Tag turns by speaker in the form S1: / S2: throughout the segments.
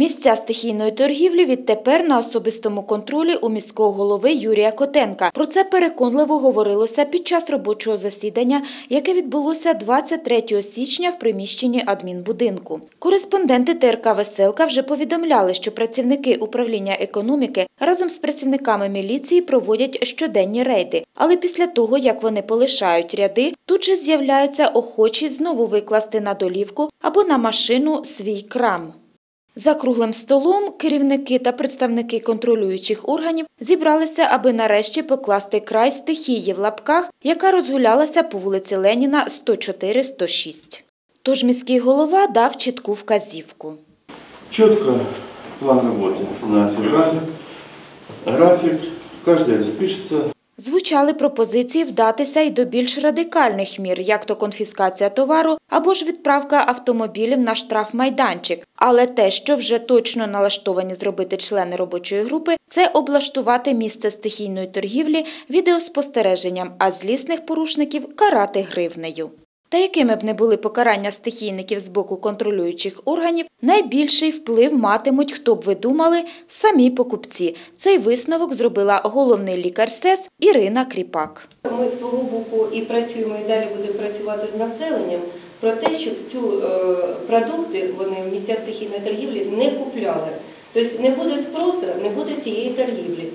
S1: Місця стихійної торгівлі відтепер на особистому контролі у міського голови Юрія Котенка. Про це переконливо говорилося під час робочого засідання, яке відбулося 23 січня в приміщенні адмінбудинку. Кореспонденти ТРК Веселка вже повідомляли, що працівники управління економіки разом з працівниками міліції проводять щоденні рейди. Але після того, як вони полишають ряди, тут же з'являються охочі знову викласти на долівку або на машину свій крам. За круглим столом керівники та представники контролюючих органів зібралися, аби нарешті покласти край стихії в лапках, яка розгулялася по вулиці Леніна 104-106. Тож міський голова дав чітку вказівку.
S2: Четко план работы на февраль, график, каждый распишется.
S1: Звучали пропозиції вдатися й до більш радикальних мір, як то конфіскація товару або ж відправка автомобілів на штрафмайданчик. Але те, що вже точно налаштовані зробити члени робочої групи, це облаштувати місце стихійної торгівлі відеоспостереженням, а злісних порушників карати гривнею. Та якими б не були покарання стихійників з боку контролюючих органів, найбільший вплив матимуть, хто б ви думали, самі покупці. Цей висновок зробила головний лікар СЕС Ірина Кріпак.
S3: Ми з свого боку і працюємо, і далі будемо працювати з населенням про те, щоб цю е, продукти вони в місцях стихійної торгівлі не купляли. Тобто не буде спросу, не буде цієї торгівлі.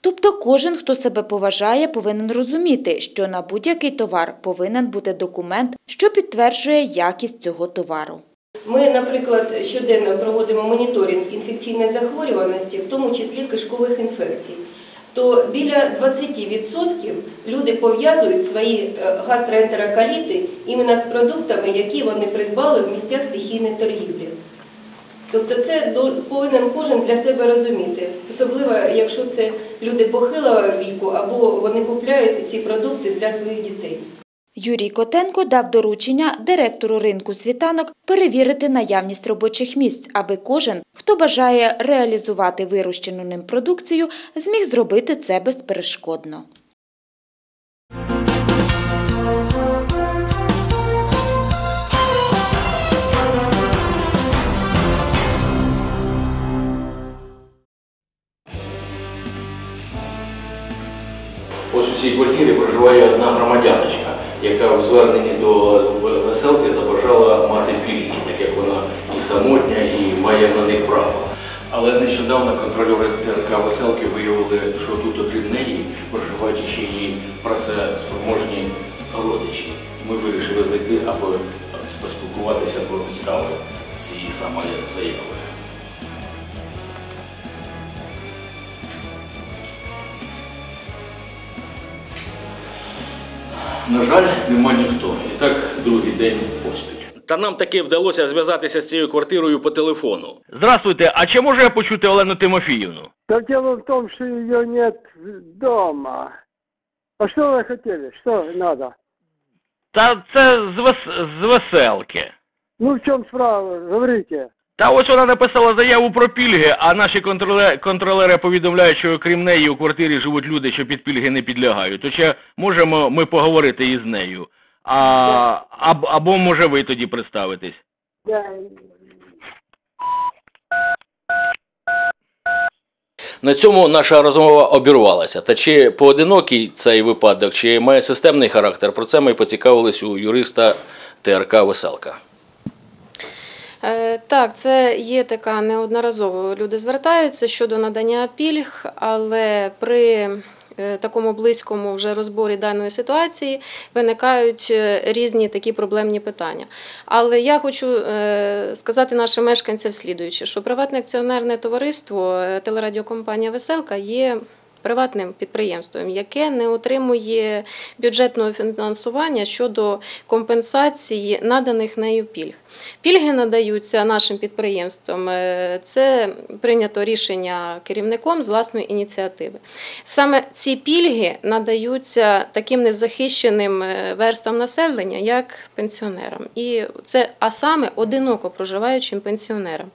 S1: Тобто кожен, хто себе поважає, повинен розуміти, що на будь-який товар повинен бути документ, що підтверджує якість цього товару.
S3: Ми, наприклад, щоденно проводимо моніторинг інфекційної захворюваності, в тому числі кишкових інфекцій. То біля 20% люди пов'язують свої е, гастроентероколіти іменно з продуктами, які вони придбали в місцях стихійної торгівлі. Тобто це повинен кожен для себе розуміти, особливо якщо це люди похилого віку або вони купляють ці продукти для своїх дітей.
S1: Юрій Котенко дав доручення директору ринку світанок перевірити наявність робочих місць, аби кожен, хто бажає реалізувати вирощену ним продукцію, зміг зробити це безперешкодно.
S4: Зверненні до веселки забажала мати пільги, так як вона і самотня, і має на них право. Але нещодавно контролери ТРК веселки виявили, що тут окрім неї проживають ще її працеспроможні родичі. Ми вирішили зайти, аби поспілкуватися про підстави цієї самої заяви. На жаль, нема ніхто. І так другий день поспіль.
S5: Та нам таки вдалося зв'язатися з цією квартирою по телефону.
S6: Здравствуйте, а чи можу я почути Олену Тимофіївну?
S7: Да дело в том, что ее нет дома. А что вы хотели? Что надо?
S6: Та це з, вес... з веселки.
S7: Ну в чем справа? Говорите.
S6: Та ось вона написала заяву про пільги, а наші контролери повідомляють, що окрім неї у квартирі живуть люди, що під пільги не підлягають. То чи можемо ми поговорити із нею? А... аб... Або може ви тоді представитесь?
S5: На цьому наша розмова обірвалася. Та чи поодинокий цей випадок, чи має системний характер, про це ми поцікавились у юриста ТРК Веселка.
S8: Е, Так, це є така неодноразово. Люди звертаються щодо надання пільг, але при е, такому близькому вже розборі даної ситуації виникають е, різні такі проблемні питання. Але я хочу сказати нашим мешканцям слідуюче, що приватне акціонерне товариство телерадіокомпанія Веселка є. Приватним підприємством, яке не отримує бюджетного фінансування щодо компенсації наданих нею пільг. Пільги надаються нашим підприємствам. е, Це прийнято рішення керівником з власної ініціативи. Саме ці пільги надаються таким незахищеним е, верстам населення, як пенсіонерам. І це, а саме одиноко проживаючим пенсіонерам.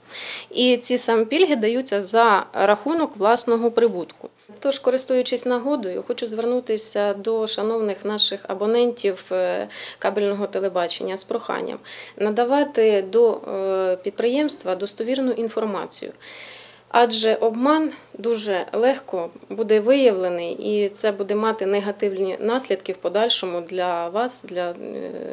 S8: І ці самі пільги даються за рахунок власного прибутку. Тож, користуючись нагодою, хочу звернутися до шановних наших абонентів е, кабельного телебачення з проханням надавати до е, підприємства достовірну інформацію. Адже обман дуже легко буде виявлений, і це буде мати негативні наслідки в подальшому для вас, для, е,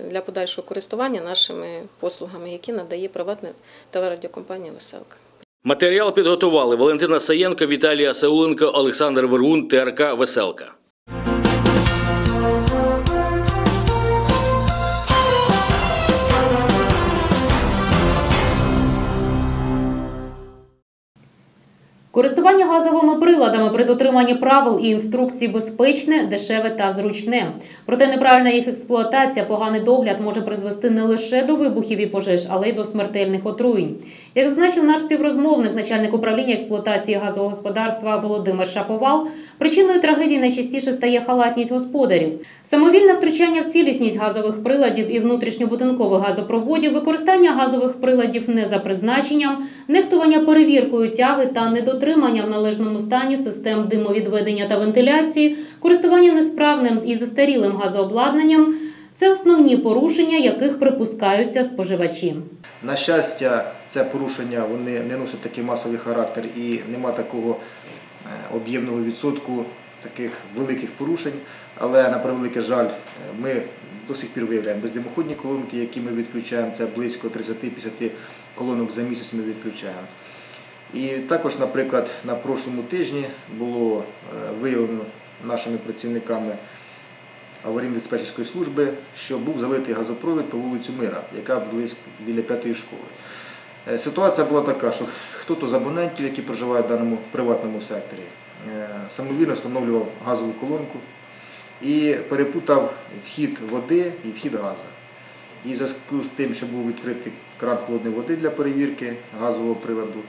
S8: для подальшого користування нашими послугами, які надає приватна телерадіокомпанія Веселка.
S5: Матеріал підготували Валентина Саєнко, Віталія Сауленко, Олександр Вергун, ТРК Веселка.
S9: Користування газовими приладами при дотриманні правил і інструкцій безпечне, дешеве та зручне. Проте неправильна їх експлуатація, поганий догляд може призвести не лише до вибухів і пожеж, але й до смертельних отруєнь. Як зазначив наш співрозмовник, начальник управління експлуатації газового господарства Володимир Шаповал, причиною трагедії найчастіше стає халатність господарів. Самовільне втручання в цілісність газових приладів і внутрішньобудинкових газопроводів, використання газових приладів не за призначенням, нехтування перевіркою тяги та недотримання в належному стані систем димовідведення та вентиляції, користування несправним і застарілим газообладнанням це основні порушення, яких припускаються споживачі.
S10: На щастя, це порушення вони не носять такий масовий характер і нема такого е, об'ємного відсотку таких великих порушень. Але на превеликий жаль, е, ми до сих пір виявляємо бездимоходні колонки, які ми відключаємо. Це близько 30-50 колонок за місяць ми відключаємо. І також, наприклад, на прошлому тижні було е, виявлено нашими працівниками аварійно-диспетчерської служби, що був залитий газопровід по вулицю Мира, яка близько біля п'ятої школи. Е, Ситуація була така, що хто-то з абонентів, які проживають в даному приватному секторі, самовільно встановлював газову колонку і перепутав вхід води і вхід газу. І в зв'язку з тим, що був відкритий кран холодної води для перевірки газового приладу,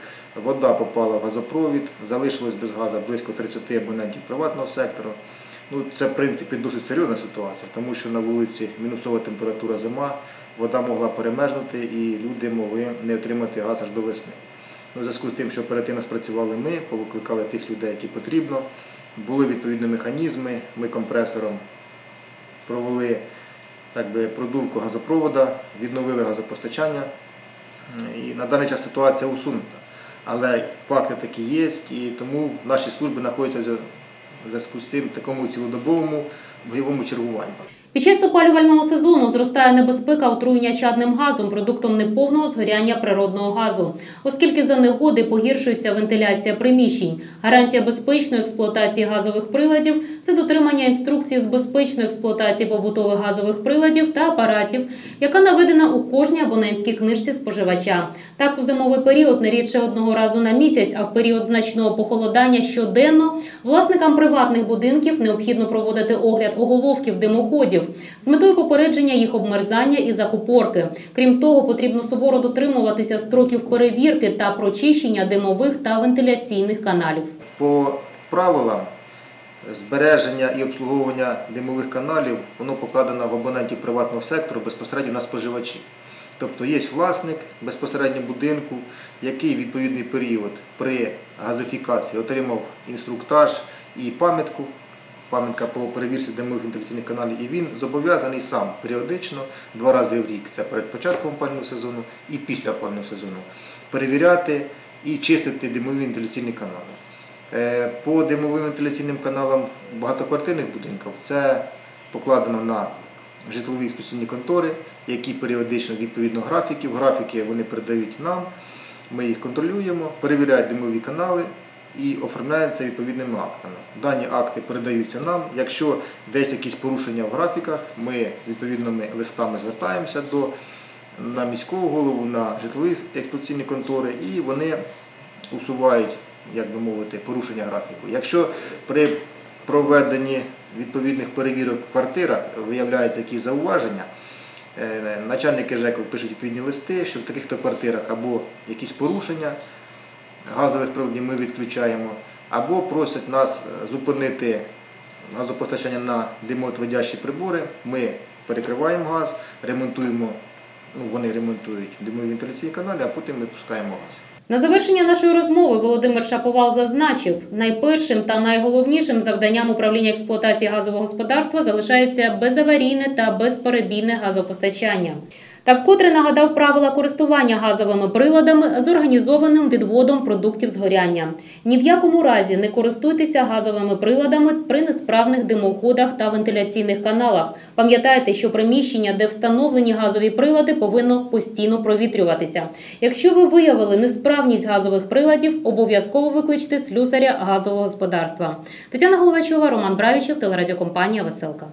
S10: вода попала в газопровід, залишилось без газу близько 30 абонентів приватного сектору. Ну, це, в принципі, досить серйозна ситуація, тому що на вулиці мінусова температура зима, вода могла перемерзнути і люди могли не отримати газ аж до весни. Ну, в зв'язку з тим, що оперативно спрацювали ми, повикликали тих людей, які потрібно, були відповідні механізми, ми компресором провели так би, продувку газопровода, відновили газопостачання. І на даний час ситуація усунута. Але факти такі є, і тому наші служби знаходяться в зв'язку з цим такому цілодобовому бойовому чергуванні.
S9: Під час опалювального сезону зростає небезпека отруєння чадним газом, продуктом неповного згоряння природного газу, оскільки за негоди погіршується вентиляція приміщень. Гарантія безпечної експлуатації газових приладів це дотримання інструкції з безпечної експлуатації побутових газових приладів та апаратів, яка наведена у кожній абонентській книжці споживача. Так, у зимовий період не рідше одного разу на місяць, а в період значного похолодання щоденно власникам приватних будинків необхідно проводити огляд оголовків димоходів з метою попередження їх обмерзання і закупорки. Крім того, потрібно суворо дотримуватися строків перевірки та прочищення димових та вентиляційних каналів.
S10: По правилам збереження і обслуговування димових каналів, воно покладено в абонентів приватного сектору безпосередньо на споживачів. Тобто є власник безпосередньо будинку, який відповідний період при газифікації отримав інструктаж і пам'ятку, пам'ятка по перевірці димових вентиляційних каналів, і він зобов'язаний сам періодично, два рази в рік, це перед початком опалювального сезону і після опалювального сезону, перевіряти і чистити димові вентиляційні канали. Е, По димовим вентиляційним каналам багатоквартирних будинків це покладено на житлові експлуатаційні контори, які періодично відповідно графіків. Графіки вони передають нам, ми їх контролюємо, перевіряють димові канали і оформляються відповідними актами. Дані акти передаються нам. Якщо десь якісь порушення в графіках, ми відповідними листами звертаємося до на міського голову, на житлові експлуатаційні контори, і вони усувають, як би мовити, порушення графіку. Якщо при проведенні відповідних перевірок в квартирах виявляються якісь зауваження, е, начальники ЖЕКу пишуть відповідні листи, що в таких-то квартирах або якісь порушення газових приладів ми відключаємо, або просять нас е, зупинити газопостачання на димоотводящі прибори. Ми перекриваємо газ, ремонтуємо, ну вони ремонтують димові вентиляційні канали, а потім ми пускаємо газ.
S9: На завершення нашої розмови Володимир Шаповал зазначив, найпершим та найголовнішим завданням управління експлуатації газового господарства залишається безаварійне та безперебійне газопостачання. Та вкотре нагадав правила користування газовими приладами з організованим відводом продуктів згоряння. Ні в якому разі не користуйтеся газовими приладами при несправних димоходах та вентиляційних каналах. Пам'ятайте, що приміщення, де встановлені газові прилади, повинно постійно провітрюватися. Якщо ви виявили несправність газових приладів, обов'язково викличте слюсаря газового господарства. Тетяна Головачова, Роман Бравічев, телерадіокомпанія Веселка.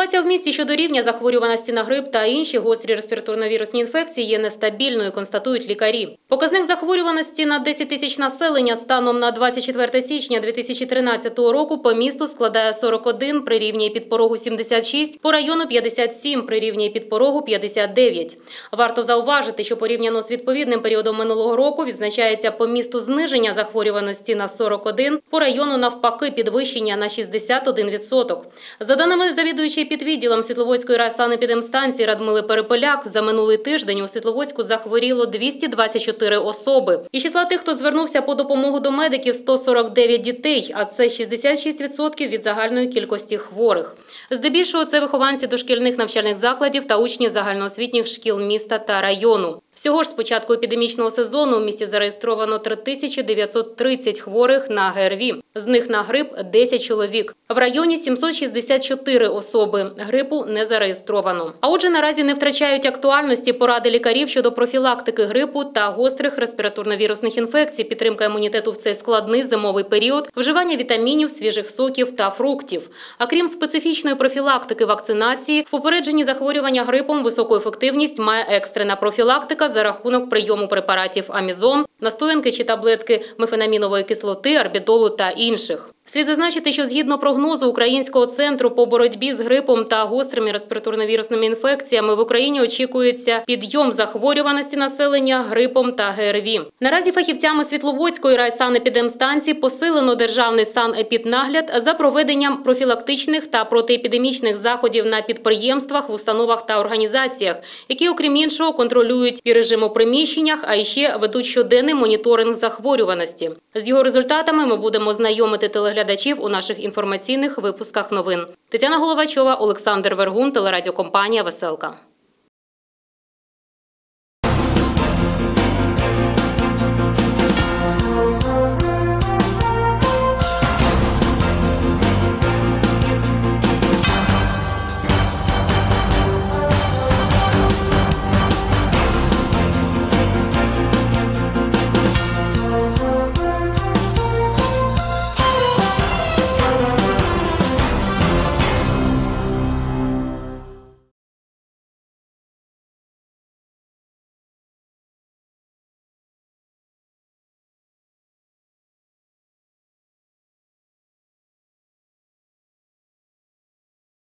S9: Ситуація в місті щодо рівня захворюваності на грип та інші гострі респіраторно-вірусні інфекції є нестабільною, констатують лікарі. Показник захворюваності на 10 тисяч населення станом на 24 січня 2013 року по місту складає 41, при рівні підпорогу 76, по району 57, при рівні підпорогу 59. Варто зауважити, що порівняно з відповідним періодом минулого року відзначається по місту зниження захворюваності на 41, по району навпаки підвищення на 61%. За даними завідуючої підвідділом Світловодської райсанепідемстанції Радмили Перепеляк, за минулий тиждень у Світловодську захворіло 224 особи. І числа тих, хто звернувся по допомогу до медиків, 149 дітей, а це 66% від загальної кількості хворих. Здебільшого це вихованці дошкільних навчальних закладів та учні загальноосвітніх шкіл міста та району. Всього ж з початку епідемічного сезону у місті зареєстровано 3930 хворих на ГРВІ. З них на грип 10 чоловік. В районі 764 особи. Грипу не зареєстровано. А отже, наразі не втрачають актуальності поради лікарів щодо профілактики грипу та гострих респіраторно-вірусних інфекцій, підтримка імунітету в цей складний зимовий період, вживання вітамінів, свіжих соків та фруктів. А крім специфічної профілактики вакцинації, в попередженні захворювання грипом високу ефективність має екстрена профілактика за рахунок прийому препаратів амізон, настоянки чи таблетки мефенамінової кислоти, арбідолу та інших. Слід зазначити, що згідно прогнозу Українського центру по боротьбі з грипом та гострими респіраторно-вірусними інфекціями в Україні очікується підйом захворюваності населення грипом та ГРВІ. Наразі фахівцями Світловодської райсанепідемстанції посилено державний санепіднагляд за проведенням профілактичних та протиепідемічних заходів на підприємствах, в установах та організаціях, які, окрім іншого, контролюють і режим у приміщеннях, а іще ведуть щоденний моніторинг захворюваності. З його результатами ми будемо знайомити телеглядачів у наших інформаційних випусках новин. Тетяна Головачова, Олександр Вергун, телерадіокомпанія Веселка.